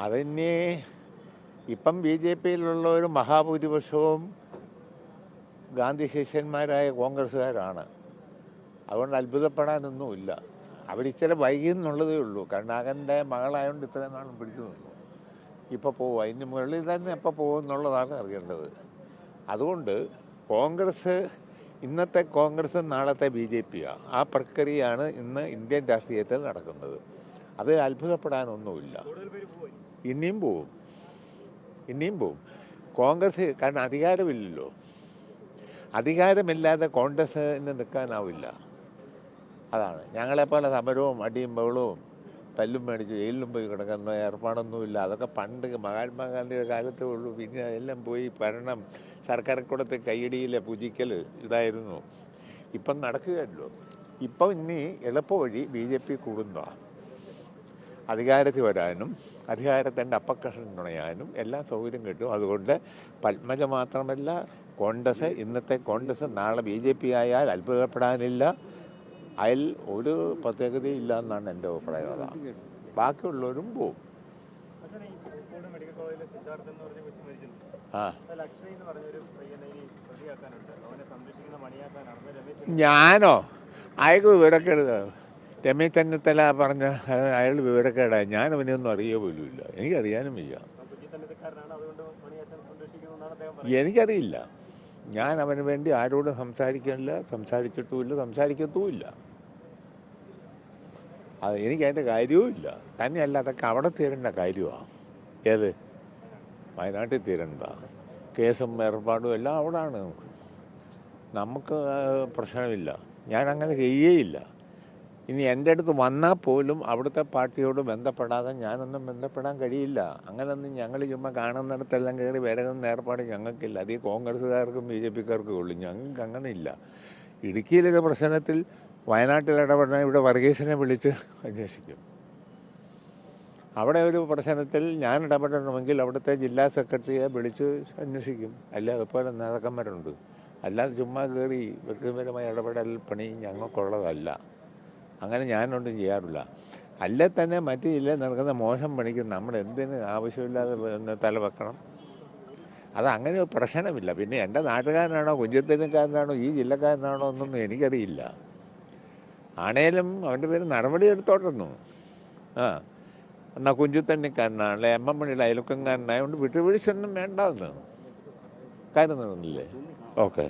അതിന് ഇപ്പം B J പിയിലുള്ളവർ മഹാഭൂരിപക്ഷവും ഗാന്ധി ശിഷ്യന്മാരായ കോൺഗ്രസ്സുകാരാണ്. അതുകൊണ്ട് അത്ഭുതപ്പെടാനൊന്നുമില്ല. അവരിച്ചിരി വൈകിയെന്നുള്ളതേ ഉള്ളൂ. കരുണാകരന്റെ മകളായതുകൊണ്ട് ഇത്രയും നാളും പിടിച്ചു നിന്നു. ഇപ്പോൾ പോവുക. അതിന് മുകളിൽ തന്നെ എപ്പോൾ പോകും എന്നുള്ളതാണ് അറിയേണ്ടത്. അതുകൊണ്ട് കോൺഗ്രസ് ഇന്നത്തെ കോൺഗ്രസ് നാളത്തെ ബി ജെ പിയാണ് ആ പ്രക്രിയയാണ് ഇന്ന് ഇന്ത്യൻ രാഷ്ട്രീയത്തിൽ നടക്കുന്നത്. അത് അത്ഭുതപ്പെടാനൊന്നുമില്ല. ഇനിയും പോവും. ഇനിയും പോവും. കോൺഗ്രസ് കാരണം അധികാരമില്ലല്ലോ. അധികാരമില്ലാതെ കോൺഗ്രസ്സിന് നിൽക്കാനാവില്ല. അതാണ്. ഞങ്ങളെപ്പോലെ സമരവും അടിയും ബഹളവും തല്ലും മേടിച്ച് ജയിലിലും പോയി കിടക്കുന്ന ഏർപ്പാടൊന്നുമില്ല. അതൊക്കെ പണ്ട് മഹാത്മാഗാന്ധിയുടെ കാലത്തേ ഉള്ളൂ. പിന്നെ എല്ലാം പോയി ഭരണം സർക്കാർ കൂടത്തെ കൈയടിയിലെ പുജിക്കൽ ഇതായിരുന്നു. ഇപ്പം നടക്കുകയല്ലോ. ഇപ്പം ഇനി എളുപ്പവഴി ബി ജെ പി കൂടുന്നതാണ് അധികാരത്തിൽ വരാനും അധികാരത്തിന്റെ അപ്പക്കഷൻ തുണയാനും എല്ലാ സൗകര്യം കിട്ടും. അതുകൊണ്ട് പത്മജ മാത്രമല്ല കോൺഗ്രസ് ഇന്നത്തെ കോൺഗ്രസ് നാളെ ബി ജെ പി ആയാൽ അത്ഭുതപ്പെടാനില്ല. അതിൽ ഒരു പ്രത്യേകതയില്ല എന്നാണ് എന്റെ അഭിപ്രായം. അതാണ് ബാക്കിയുള്ളവരും പോവും. ആ. ഞാനോ? അയക്ക് വിവരക്കേട് രമേശ് ചെന്നിത്തല പറഞ്ഞ അയാൾ വിവരക്കേടാ. ഞാൻ അവനെയൊന്നും അറിയ പോലുമില്ല എനിക്കറിയാനും വയ്യ. എനിക്കറിയില്ല. ഞാൻ അവന് വേണ്ടി ആരോടും സംസാരിക്കാനില്ല സംസാരിച്ചിട്ടുമില്ല സംസാരിക്കത്തുമില്ല. അത് എനിക്കതിന്റെ കാര്യവുമില്ല തന്നെയല്ല അതൊക്കെ അവിടെ തീരേണ്ട കാര്യമാണ് ഏത്? വയനാട്ടിൽ തീരണ്ട. കേസും ഏർപ്പാടും എല്ലാം അവിടാണ്. നമുക്ക് പ്രശ്നമില്ല. ഞാൻ അങ്ങനെ ചെയ്യുകയില്ല ഇനി എന്റെ അടുത്ത് വന്നാൽ പോലും അവിടുത്തെ പാർട്ടിയോട് ബന്ധപ്പെടാതെ ഞാനൊന്നും ബന്ധപ്പെടാൻ കഴിയില്ല. അങ്ങനൊന്നും ഞങ്ങൾ ചുമ്മാ കാണുന്നിടത്തെല്ലാം കയറി വരകുന്ന ഏർപ്പാട് ഞങ്ങൾക്കില്ല. അത് ഈ കോൺഗ്രസ്സുകാർക്കും ബി ജെ പിക്കാർക്കും ഉള്ളൂ. ഞങ്ങൾക്ക് അങ്ങനെ ഇല്ല ഇടുക്കിയിലൊക്കെ പ്രശ്നത്തിൽ വയനാട്ടിൽ ഇടപെടാൻ ഇവിടെ വർഗീസിനെ വിളിച്ച് അന്വേഷിക്കും. അവിടെ ഒരു പ്രശ്നത്തിൽ ഞാൻ ഇടപെടണമെങ്കിൽ അവിടുത്തെ ജില്ലാ സെക്രട്ടറിയെ വിളിച്ച് അന്വേഷിക്കും. അല്ല അതുപോലെ നേതാക്കന്മാരുണ്ട്. അല്ലാതെ ചുമ്മാ കയറി വ്യക്തിപരമായ ഇടപെടൽ പണി ഞങ്ങൾക്കുള്ളതല്ല. അങ്ങനെ ഞാനൊന്നും ചെയ്യാറില്ല. അല്ലെ തന്നെ മറ്റു ജില്ലയിൽ നടക്കുന്ന മോശം പണിക്ക് നമ്മൾ എന്തിന് ആവശ്യമില്ലാതെ തല വെക്കണം? അത് അങ്ങനെ പ്രശ്നമില്ല. പിന്നെ എന്റെ നാട്ടുകാരനാണോ കുഞ്ചത്തനക്കാരനാണോ ഈ ജില്ലക്കാരനാണോ എന്നൊന്നും എനിക്കറിയില്ല. ആണേലും അവന്റെ പേര് നടപടി എടുത്തോട്ടുന്നു. ആ എന്നാൽ കുഞ്ചുത്തണ്ണിക്കാരനാണല്ലേ എം എം മണിയുടെ അയൽക്കാരനായതുകൊണ്ട് വിട്ടുവീഴ്ചയൊന്നും വേണ്ടെന്ന്. കാര്യം നടന്നില്ലേ? ഓക്കെ.